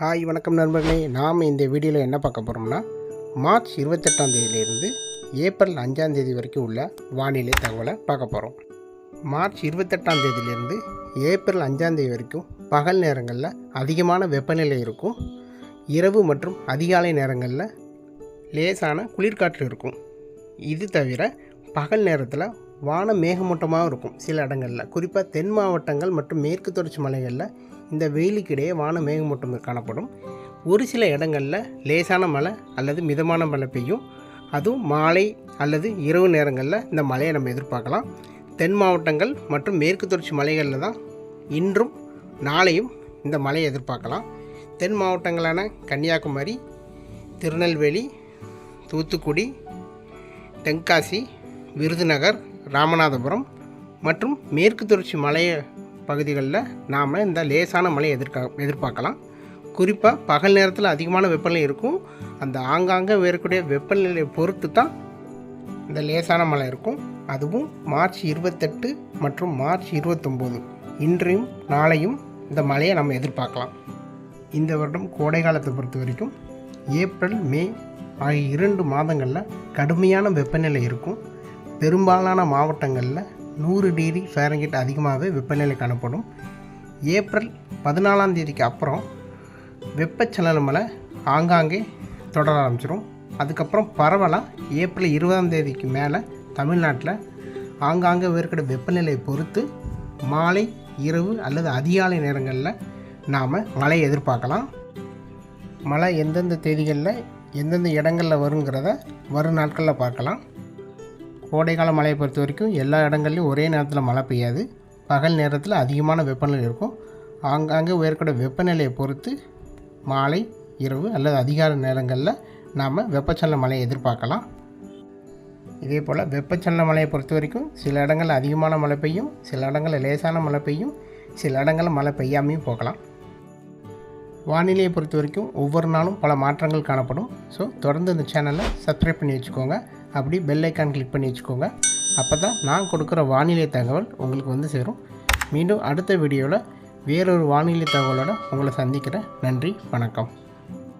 Hi வணக்கம் நண்பர்களே. நாம் இந்த வீடியோவில் என்ன பார்க்க போகிறோம்னா மார்ச் இருபத்தெட்டாம் தேதியிலிருந்து ஏப்ரல் அஞ்சாம் தேதி வரைக்கும் உள்ள வானிலை தகவலை பார்க்க போகிறோம் மார்ச் இருபத்தெட்டாம் தேதியிலிருந்து ஏப்ரல் அஞ்சாம் தேதி வரைக்கும் பகல் நேரங்களில் அதிகமான வெப்பநிலை இருக்கும். இரவு மற்றும் அதிகாலை நேரங்களில் லேசான குளிர்காற்று இருக்கும். இது தவிர பகல் நேரத்தில் வானம் மேகமூட்டமாக இருக்கும் சில இடங்களில். குறிப்பாக தென் மாவட்டங்கள் மற்றும் மேற்கு தொடர்ச்சி மலைகளில் இந்த வெயிலுக்கிடையே வானம் மேகமூட்டம் காணப்படும். ஒரு சில இடங்களில் லேசான மழை அல்லது மிதமான மழை பெய்யும். அதுவும் மாலை அல்லது இரவு நேரங்களில் இந்த மழையை நம்ம எதிர்பார்க்கலாம். தென் மாவட்டங்கள் மற்றும் மேற்கு தொடர்ச்சி மலைகளில் தான் இன்றும் நாளையும் இந்த மழையை எதிர்பார்க்கலாம். தென் மாவட்டங்களான கன்னியாகுமரி திருநெல்வேலி தூத்துக்குடி தென்காசி விருதுநகர் ராமநாதபுரம் மற்றும் மேற்கு தொடர்ச்சி மலை பகுதிகளில் நாம் இந்த லேசான மழை எதிர்கா எதிர்பார்க்கலாம். குறிப்பாக பகல் நேரத்தில் அதிகமான வெப்பநிலை இருக்கும். அந்த ஆங்காங்கே வேறக்கூடிய வெப்பநிலையை பொறுத்து தான் இந்த லேசான மழை இருக்கும். அதுவும் மார்ச் இருபத்தெட்டு மற்றும் மார்ச் இருபத்தொம்போது. இன்றையும் நாளையும் இந்த மழையை நம்ம எதிர்பார்க்கலாம். இந்த வருடம் கோடை காலத்தை பொறுத்த வரைக்கும் ஏப்ரல் மே ஆகிய இரண்டு மாதங்களில் கடுமையான வெப்பநிலை இருக்கும். பெரும்பாலான மாவட்டங்களில் நூறு டிகிரி ஃபேரங்கிட் அதிகமாகவே வெப்பநிலை காணப்படும் ஏப்ரல் பதினாலாம் தேதிக்கு அப்புறம் வெப்பச்சலன மழை ஆங்காங்கே தொடர ஆரம்பிச்சிடும் அதுக்கப்புறம் பரவலாக ஏப்ரல் இருபதாம் தேதிக்கு மேலே தமிழ்நாட்டில் ஆங்காங்கே இருக்கிற வெப்பநிலையை பொறுத்து மாலை இரவு அல்லது அதிகாலை நேரங்களில் நாம் மழை எதிர்பார்க்கலாம். மழை எந்தெந்த தேதிகளில் எந்தெந்த இடங்களில் வருங்கிறத வரும் நாட்களில் பார்க்கலாம். கோடைக்கால மழையை பொறுத்த வரைக்கும் எல்லா இடங்கள்லையும் ஒரே நேரத்தில் மழை பெய்யாது. பகல் நேரத்தில் அதிகமான வெப்பநிலை இருக்கும். ஆங்காங்கே உயர்கூட வெப்பநிலையை பொறுத்து மாலை இரவு அல்லது அதிகார நேரங்களில் நாம் வெப்பச்சலன மழையை எதிர்பார்க்கலாம். இதே போல் வெப்பச்சலன மழையை பொறுத்த வரைக்கும் சில இடங்களில் அதிகமான மழை பெய்யும் சில இடங்களில் லேசான மழை பெய்யும் சில இடங்களில் மழை பெய்யாமையும் போகலாம். வானிலையை பொறுத்த வரைக்கும் ஒவ்வொரு நாளும் பல மாற்றங்கள் காணப்படும். ஸோ தொடர்ந்து இந்த சேனலை சப்ஸ்கிரைப் பண்ணி வச்சுக்கோங்க. அப்படி பெல் ஐக்கான் கிளிக் பண்ணி வச்சுக்கோங்க. அப்போ தான் நான் கொடுக்குற வானிலை தகவல் உங்களுக்கு வந்து சேரும். மீண்டும் அடுத்த வீடியோவில் வேறொரு வானிலை தகவலோட உங்களை சந்திக்கிறேன். நன்றி வணக்கம்.